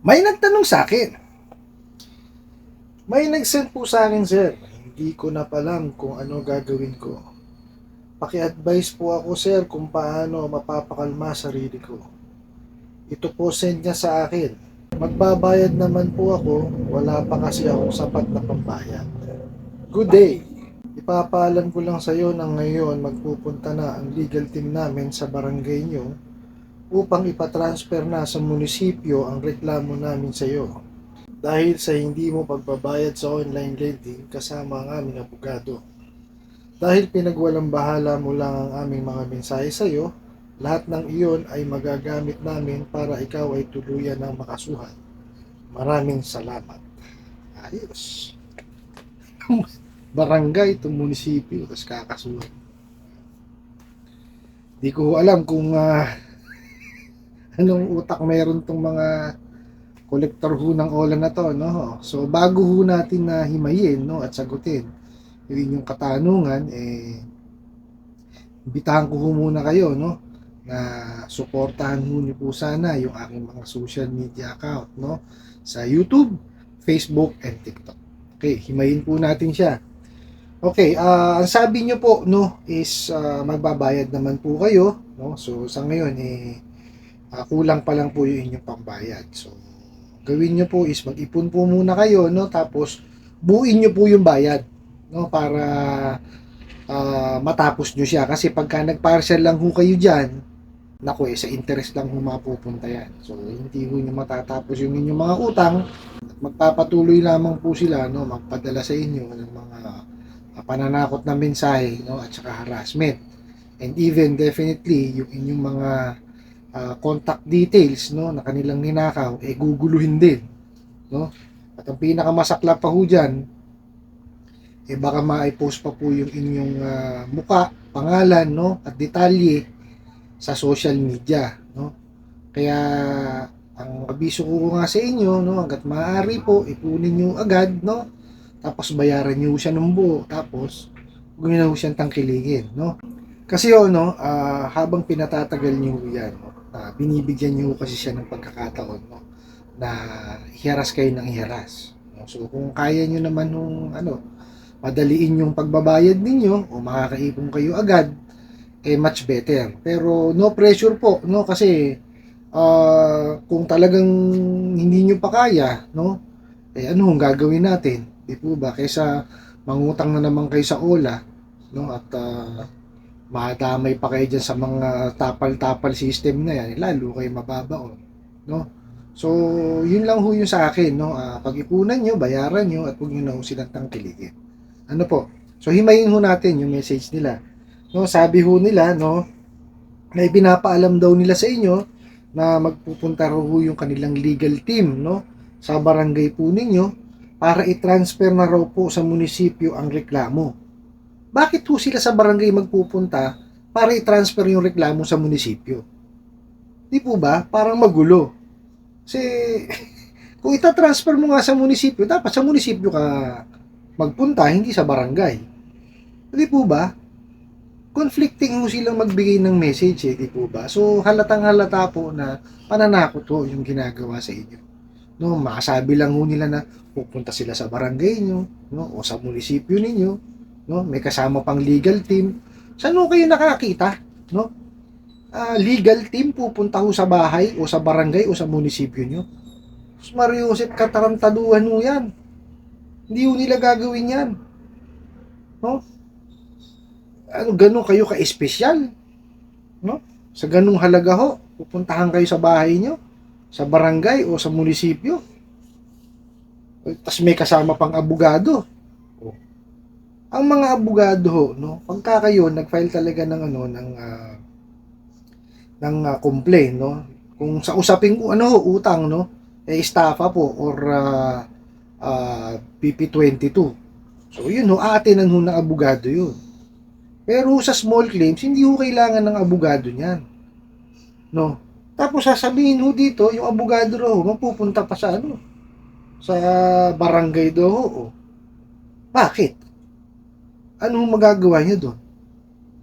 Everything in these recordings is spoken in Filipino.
May nagtanong sa akin. May nag-send po sa akin, sir. Hindi ko na palam kung ano gagawin ko. Paki-advise po ako, sir, kung paano mapapakalma sarili ko. Ito po send niya sa akin. Magbabayad naman po ako, wala pa kasi akong sapat na pambayad. Good day! Ipapaalam ko lang sa iyo na ngayon magpupunta na ang legal team namin sa barangay nyo upang ipatransfer na sa munisipyo ang reklamo namin sa iyo. Dahil sa hindi mo pagbabayad sa online lending kasama ang aming abogado. Dahil pinagwalang bahala mo lang ang aming mga mensahe sa iyo, lahat ng iyon ay magagamit namin para ikaw ay tuluyan ng makasuhan. Maraming salamat. Ayos. Barangay itong munisipyo, tapos kakasuhan. Di ko alam kung ah, anong utak meron tong mga kolektor ho ng ola na to, no? So, bago ho natin na himayin, no, at sagutin yung katanungan, eh, imbitahan ko ho muna kayo, no, na suportahan ho niyo po sana yung aking mga social media account, no, sa YouTube, Facebook, and TikTok. Okay, himayin po natin siya. Okay, ah, ang sabi niyo po, no, is ah, magbabayad naman po kayo, no, so sa ngayon, eh, ah, kulang pa lang po yung inyong pambayad. So, gawin nyo po is mag-ipon po muna kayo, no? Tapos, buuin nyo po yung bayad, no? Para ah, matapos nyo siya. Kasi pagka nag-parcel lang ho kayo dyan, naku eh, sa interest lang ho yan. So, hindi ho nyo matatapos yung inyong mga utang. At magpapatuloy lamang po sila, no? Magpadala sa inyo ng mga ah, pananakot na mensahe, no? At saka harassment. And even, definitely, yung inyong mga ah, contact details no na kanilang ninakaw eh guguluhin din no? At ang pinakamasaklap pa ho dyan eh baka ma-post pa po yung inyong ah, muka pangalan no at detalye sa social media no? Kaya ang abiso ko nga sa inyo no hangga't maaari po ipunin nyo agad no? Tapos bayaran nyo siya ng buo tapos huwag ho siyang tangkiligin no? Kasi yun, no, ah, habang pinatatagal nyo yan, ah, binibigyan nyo kasi siya ng pagkakataon, no, na iharas kayo ng iharas. No? So, kung kaya nyo naman nung, ano, madaliin yung pagbabayad ninyo o makakaipon kayo agad, eh, much better. Pero, no pressure po, no, kasi, ah, kung talagang hindi nyo pa kaya, no, eh, ano ang gagawin natin? Di po ba? Kaysa mangutang na naman kayo sa OLA, no, at, ah, madamay pa kayo dyan sa mga tapal-tapal system na yan, lalo kayo mababaon. No? So, yun lang ho yung sa akin. No? Ah, pag-ipunan nyo, bayaran nyo, at huwag nyo na ho silang tangkiligin. Ano po? So, himayin ho natin yung message nila. No? Sabi ho nila, no, na ipinapaalam daw nila sa inyo na magpupunta ho yung kanilang legal team no, sa barangay po ninyo para i-transfer na raw po sa munisipyo ang reklamo bakit ho sila sa barangay magpupunta para i-transfer yung reklamo sa munisipyo? Di po ba? Parang magulo. Kasi kung ita-transfer mo nga sa munisipyo, dapat sa munisipyo ka magpunta, hindi sa barangay. Di po ba? Conflicting ho silang magbigay ng message eh, di po ba? So halatang halata po na pananakot ho yung ginagawa sa inyo. No, makasabi lang ho nila na pupunta sila sa barangay nyo, no, o sa munisipyo ninyo, no? May kasama pang legal team. Saan ho kayo nakakita, no? Ah, legal team pupunta ho sa bahay o sa barangay o sa munisipyo nyo. Sus Mariusip, katarantaduhan ho yan. Hindi ho nila gagawin yan. No? Ano, ganun kayo ka-espesyal. No? Sa ganung halaga ho, pupuntahan kayo sa bahay nyo, sa barangay o sa munisipyo. Tapos may kasama pang abogado ang mga abogado ho, no, pagka kayo nag-file talaga ng ano ng ah, ng ah, complaint, no, kung sa usaping ano utang, no, eh estafa po or ah, ah, PP22. So yun ho, aatinan ho ng abogado yun. Pero sa small claims, hindi ho kailangan ng abogado niyan. No. Tapos sasabihin ho dito, yung abogado raw ho, mapupunta pa sa ano, sa barangay do ho. Bakit? Ano magagawa niyo doon?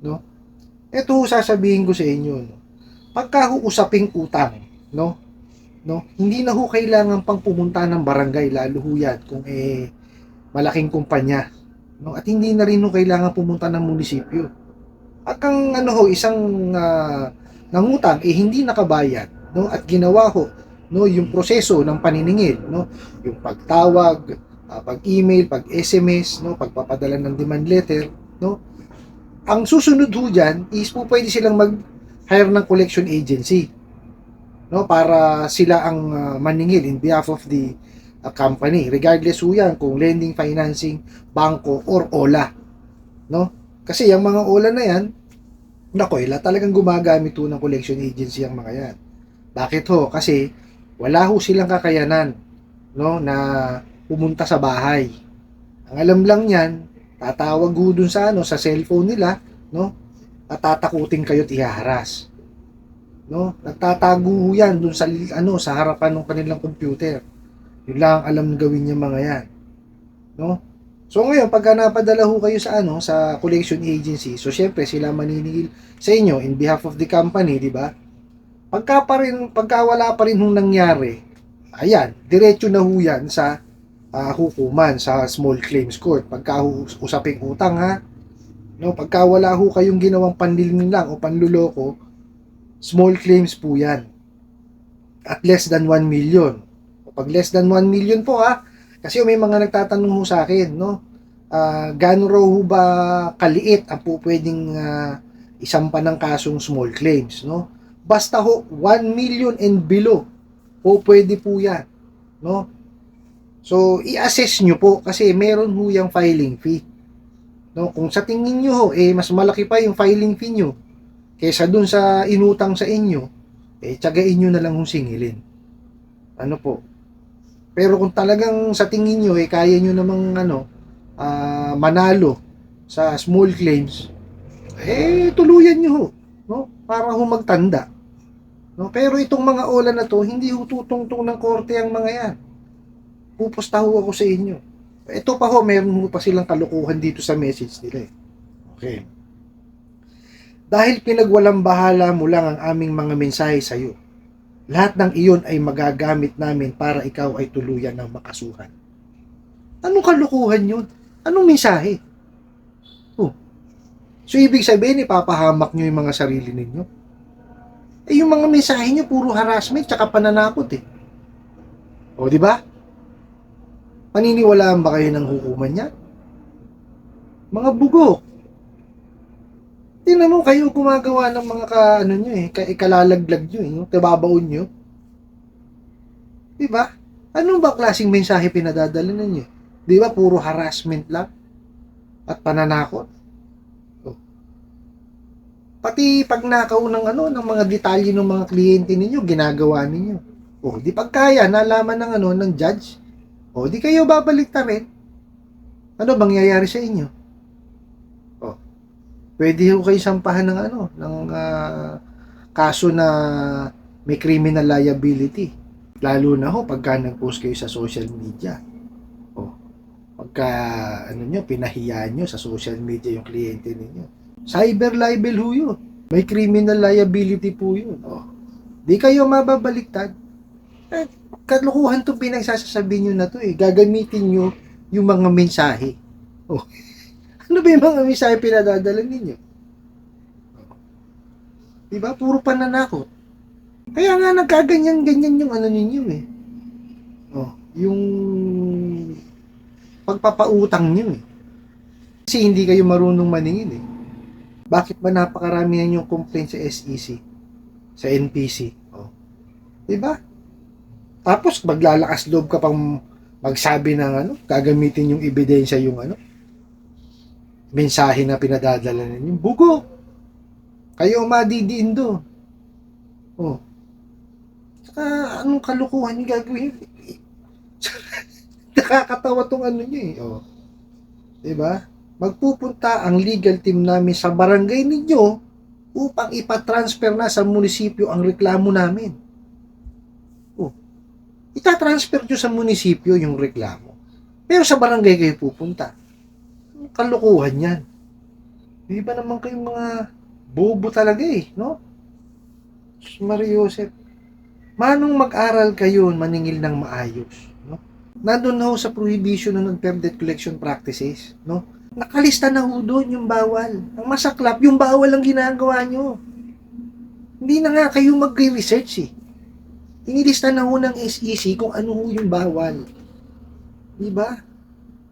No? Ito sasabihin ko sa inyo, no? Pagka ho usaping utang, no? no? Hindi na ho kailangan pang pumunta ng barangay lalo ho yan kung eh malaking kumpanya, no? At hindi na rin ho kailangan pumunta ng munisipyo. At kang ano ho, isang ah, nangutang eh hindi nakabayad, no? At ginawa ho no yung proseso ng paniningil, no? Yung pagtawag, ah, pag-email, pag-SMS, no, pagpapadala ng demand letter, no? Ang susunod ho diyan is po pwede silang mag-hire ng collection agency, no, para sila ang ah, maningil in behalf of the ah, company, regardless ho yan kung lending, financing, bangko, or OLA, no? Kasi yung mga OLA na yan, nako, ila talagang gumagamit ho ng collection agency ang mga yan. Bakit ho? Kasi wala ho silang kakayanan, no, na pumunta sa bahay. Ang alam lang niyan, tatawag ho dun sa ano sa cellphone nila, no? At tatakutin kayo at ihaharas. No? Nagtatago ho yan dun sa ano sa harapan ng kanilang computer. Yun lang ang alam gawin niya mga yan. No? So ngayon, pagka napadala ho kayo sa ano sa collection agency, so syempre sila maniningil sa inyo in behalf of the company, di ba? Pagka pa rin, pagka wala pa rin hong nangyari, ayan, diretso na ho yan sa ah, hukuman sa small claims court. Pagka usaping utang ha, no, pagka wala ho kayong ginawang panlilin lang o panluloko, small claims po yan. At less than 1 million. Pag less than 1 million po ha, kasi may mga nagtatanong ho sa akin, no, ah gaano raw ho ba kaliit ang po pwedeng ah, isampa ng kasong small claims, no? Basta ho, 1 million and below, po pwede po yan, no? So, i-assess nyo po kasi meron ho yung filing fee. No, kung sa tingin nyo ho, eh, mas malaki pa yung filing fee nyo kaysa dun sa inutang sa inyo, eh, tsagain nyo na lang hong singilin. Ano po? Pero kung talagang sa tingin nyo, eh, kaya nyo namang, ano, ah, manalo sa small claims, eh, tuluyan nyo ho, no? Para ho magtanda. No? Pero itong mga ola na to, hindi ho tutungtong ng korte ang mga yan pupusta ho ako sa inyo. Ito pa ho, meron ho pa silang kalukuhan dito sa message nila eh. Okay. Dahil pinagwalang bahala mo lang ang aming mga mensahe sa iyo, lahat ng iyon ay magagamit namin para ikaw ay tuluyan ng makasuhan. Anong kalukuhan yun? Anong mensahe? Oh. So, ibig sabihin, ipapahamak nyo yung mga sarili ninyo? Eh, yung mga mensahe nyo, puro harassment, tsaka pananakot eh. O, di ba? Maniniwalaan ba kayo ng hukuman niya? Mga bugo. Tingnan mo kayo gumagawa ng mga ka, ano nyo eh, ka, ikalalaglag nyo eh, yung tababaon nyo. Di ba? Ano ba klaseng mensahe pinadadala ninyo? Di ba puro harassment lang? At pananakot? Oh. Pati pagnakaw ng ano, ng mga detalye ng mga kliyente ninyo, ginagawa ninyo. Oh, di pagkaya, nalaman ng ano, ng judge, o, di kayo babalik rin. Ano bang nangyayari sa inyo? O, pwede ho kayo sampahan ng ano, ng ah, kaso na may criminal liability. Lalo na ho pagka nag-post kayo sa social media. O, pagka ano nyo, pinahiyaan nyo sa social media yung kliyente ninyo. Cyber libel ho yun. May criminal liability po yun. O, di kayo mababaliktad. Eh, kalukuhan itong pinagsasasabi nyo na to eh. Gagamitin nyo yung mga mensahe. Oh. Ano ba yung mga mensahe pinadadala ninyo? Diba? Puro pananakot. Kaya nga nagkaganyan-ganyan yung ano ninyo eh. Oh, yung pagpapautang nyo eh. Kasi hindi kayo marunong maningil eh. Bakit ba napakarami yan yung complaint sa SEC? Sa NPC? Oh. Diba? Tapos maglalakas loob ka pang magsabi ng ano, gagamitin yung ebidensya yung ano, mensahe na pinadadala ninyo. Bugo! Kayo madidiin do. Oh. Saka anong kalukuhan yung gagawin? Nakakatawa tong ano nyo eh. Oh. Diba? Magpupunta ang legal team namin sa barangay ninyo upang ipatransfer na sa munisipyo ang reklamo namin itatransfer nyo sa munisipyo yung reklamo. Pero sa barangay kayo pupunta. Kalukuhan yan. Di ba naman kayong mga bobo talaga eh, no? Maria Joseph. manong mag-aral kayo, maningil ng maayos, no? Nandun na ho sa prohibition ng per debt collection practices, no? Nakalista na ho doon yung bawal. Ang masaklap, yung bawal ang ginagawa nyo. Hindi na nga kayo mag-research eh. Inilista na ho ng SEC kung ano ho yung bawal. Di ba?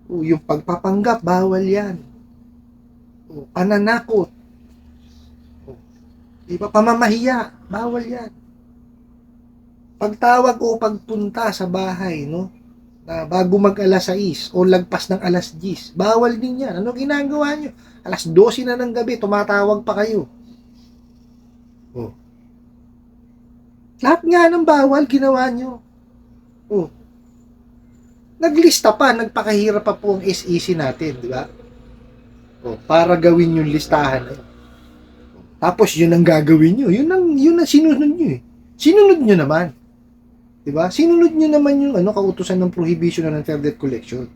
O, yung pagpapanggap, bawal yan. O, pananakot. O, di ba? Pamamahiya, bawal yan. Pagtawag o pagpunta sa bahay, no? Na bago mag alas 6 o lagpas ng alas 10, bawal din yan. Ano ginagawa nyo? Alas 12 na ng gabi, tumatawag pa kayo. O. Lahat nga ng bawal, ginawa nyo. O. Naglista pa, nagpakahirap pa po ang SEC natin, di ba? O, para gawin yung listahan na yun. Tapos yun ang gagawin nyo. Yun ang, yun ang sinunod nyo eh. Sinunod nyo naman. Di ba? Sinunod nyo naman yung ano, kautusan ng prohibition ng fair debt collection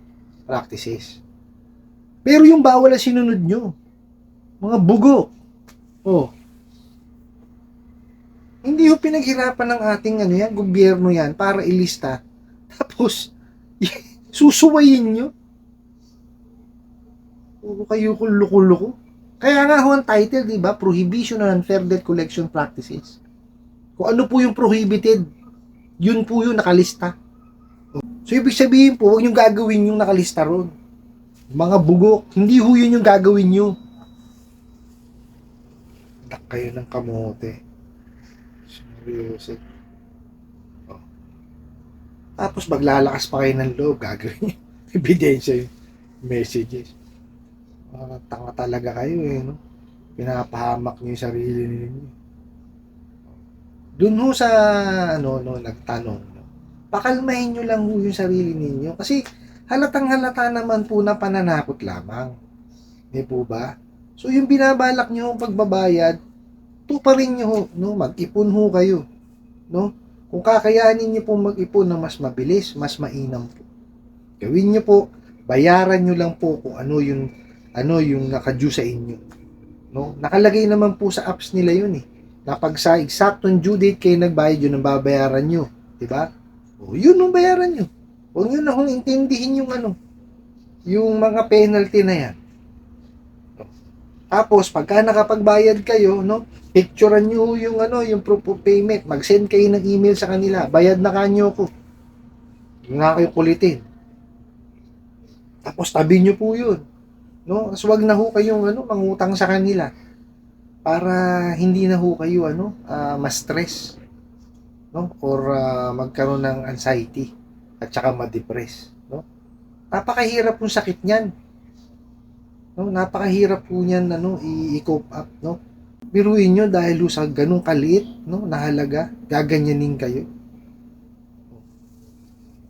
practices. Pero yung bawal na sinunod nyo. Mga bugo. Oh. Hindi ho pinaghirapan ng ating ano yan, gobyerno yan para ilista. Tapos, susuwayin nyo. Puro kayo kulukulo Kaya nga ho ang title, di ba? Prohibition on Unfair Debt Collection Practices. Kung ano po yung prohibited, yun po yung nakalista. So, ibig sabihin po, huwag nyo gagawin yung nakalista ron. Mga bugok, hindi ho yun yung gagawin nyo. Tak kayo ng kamote. Seryoso. Oh. Tapos maglalakas pa kayo ng loob, gagawin nyo. Ebidensya yung messages. Ah, tanga talaga kayo eh, no? Pinapahamak nyo yung sarili ninyo. Doon ho sa, ano, no, nagtanong, no? pakalmahin nyo lang ho yung sarili ninyo. Kasi halatang halata naman po na pananakot lamang. Di po ba? So yung binabalak nyo pagbabayad, tuparin nyo ho, no? mag-ipon ho kayo. No? Kung kakayanin nyo po mag-ipon na mas mabilis, mas mainam po. Gawin nyo po, bayaran nyo lang po kung ano yung ano yung nakadue sa inyo. No? Nakalagay naman po sa apps nila yun eh. Na pag sa eksaktong due date kayo nagbayad yun ang babayaran nyo. Diba? O yun ang bayaran nyo. Huwag nyo na kung intindihin yung ano, yung mga penalty na yan. Tapos, pagka nakapagbayad kayo, no, picturean nyo yung ano, yung proof of payment. Mag-send kayo ng email sa kanila. Bayad na kanyo ko. Yung nga kayo kulitin. Tapos, tabi nyo po yun. No? As wag na ho kayong ano, mangutang sa kanila para hindi na ho kayo ano, ah, ma-stress no? or ah, magkaroon ng anxiety at saka ma-depress, no? Napakahirap yung sakit niyan. No, napakahirap po niyan ano, i-cope up, no? Biruin nyo dahil sa ganung kaliit, no, na halaga, gaganyanin kayo.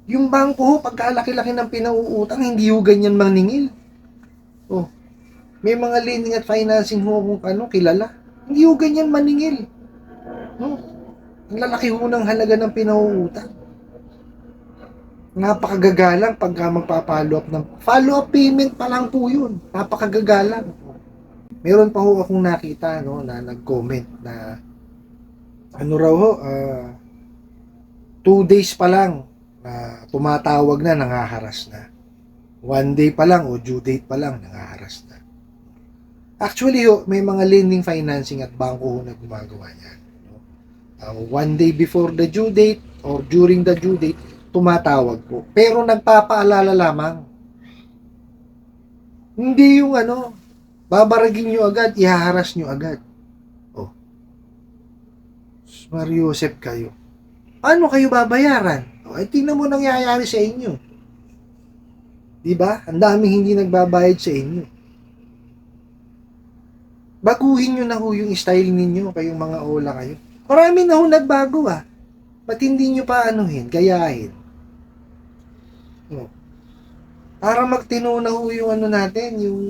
Yung bangko ho, pagkalaki-laki ng pinauutang, hindi ho ganyan maningil. Oh. May mga lending at financing ho kung ano, kilala. Hindi ho ganyan maningil. No? Ang lalaki ho ng halaga ng pinauutang. Napakagagalang pagka magpa-follow up ng follow up payment pa lang po yun. Napakagagalang. Meron pa ho akong nakita no, na nag-comment na ano raw ho, ah, two days pa lang na tumatawag na, nangaharas na one day pa lang o due date pa lang nangaharas na. Actually, ho, may mga lending financing at bangko ho na gumagawa niyan. No? Uh, one day before the due date or during the due date, tumatawag po. Pero nagpapaalala lamang. Hindi yung ano, babaragin nyo agad, ihaharas nyo agad. Oh. Mariusep kayo. Paano kayo babayaran? O, eh, tingnan mo nangyayari sa inyo. Di ba? Ang daming hindi nagbabayad sa inyo. Baguhin nyo na ho yung style ninyo, kayong mga ola kayo. Marami na ho nagbago ah. Ba't hindi nyo pa anuhin, gayahin? No. Para magtino na ho yung ano natin, yung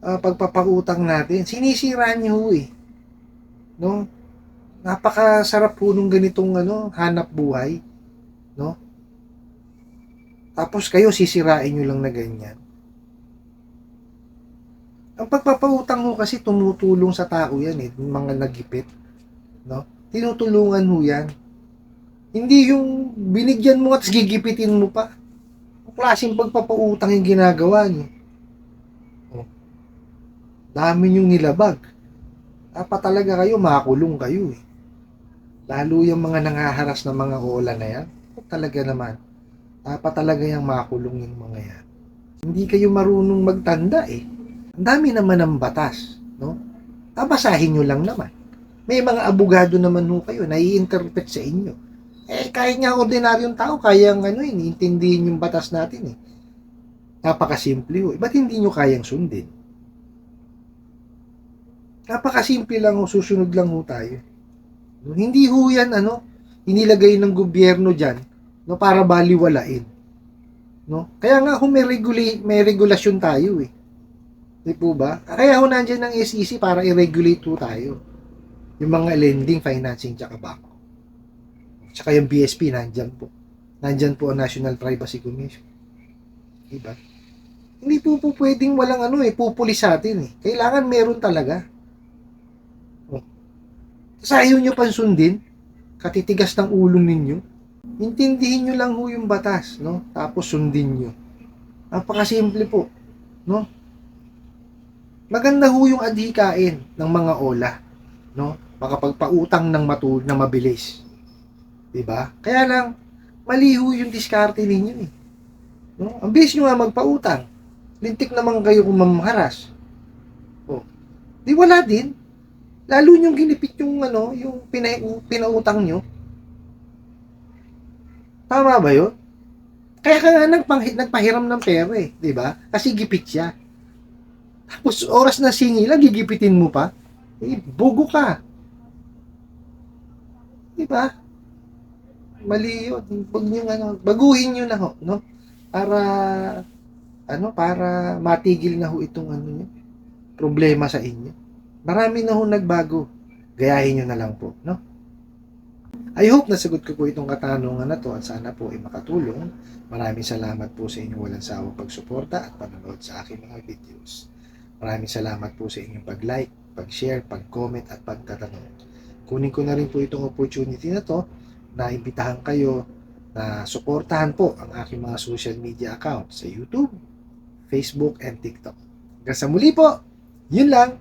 ah, pagpapautang natin. Sinisira nyo ho eh. No? Napakasarap po nung ganitong ano, hanap buhay. No? Tapos kayo sisirain nyo lang na ganyan. Ang pagpapautang ho kasi tumutulong sa tao yan eh, mga nagipit. No? Tinutulungan ho yan. Hindi yung binigyan mo at gigipitin mo pa. Klaseng pagpapautang yung ginagawa niyo. Oh. Dami yung nilabag. Dapat talaga kayo, makulong kayo eh. Lalo yung mga nangaharas na mga ola na yan. Talaga naman. Dapat talaga yung makulong yung mga yan. Hindi kayo marunong magtanda eh. Ang dami naman ng batas, no? Babasahin nyo lang naman. May mga abogado naman ho kayo na i-interpret sa inyo. Eh, kahit nga ordinaryong tao, kayang ano yun, intindihin yung batas natin eh. Napakasimple ho. Eh, Ba't hindi nyo kayang sundin? Napakasimple lang ho, susunod lang ho tayo. No, Hindi ho yan, ano, inilagay ng gobyerno dyan, no, para baliwalain. No? Kaya nga ho, may, regula- may regulasyon tayo eh. Di po ba? Kaya ho nandiyan ng SEC para i-regulate ho tayo. Yung mga lending, financing, tsaka bako. Tsaka yung BSP, nandyan po. Nandyan po ang National Privacy Commission. Diba? Hindi po po pwedeng walang ano eh, pupulis sa atin eh. Kailangan meron talaga. Oh. Tapos ayaw nyo pang sundin, katitigas ng ulo ninyo, intindihin nyo lang ho yung batas, no? Tapos sundin nyo. Napakasimple po, no? Maganda ho yung adhikain ng mga ola, no? Makapagpautang ng matul na mabilis. 'Di ba? Kaya lang mali ho yung diskarte ninyo eh. No? Ang bilis nyo nga magpautang. Lintik naman kayo kung mamharas. Oh. Di wala din. Lalo yung ginipit yung ano, yung pina, pinautang nyo. Tama ba yun? Kaya ka nga nagpang, nagpahiram ng pera eh, di ba? Kasi gipit siya. Tapos oras na singila, gigipitin mo pa. Eh, bugo ka. Di ba? Mali yun. Huwag nyo, ano, baguhin nyo na ho, no? Para, ano, para matigil na ho itong ano nyo, problema sa inyo. Marami na ho nagbago. Gayahin nyo na lang po, no? I hope nasagot ko po itong katanungan na to at sana po ay makatulong. Maraming salamat po sa inyong walang sawang pagsuporta at panonood sa aking mga videos. Maraming salamat po sa inyong pag-like, pag-share, pag-comment at pagtatanong. Kunin ko na rin po itong opportunity na to na imbitahan kayo na suportahan po ang aking mga social media account sa YouTube, Facebook, and TikTok. Hanggang sa muli po, yun lang.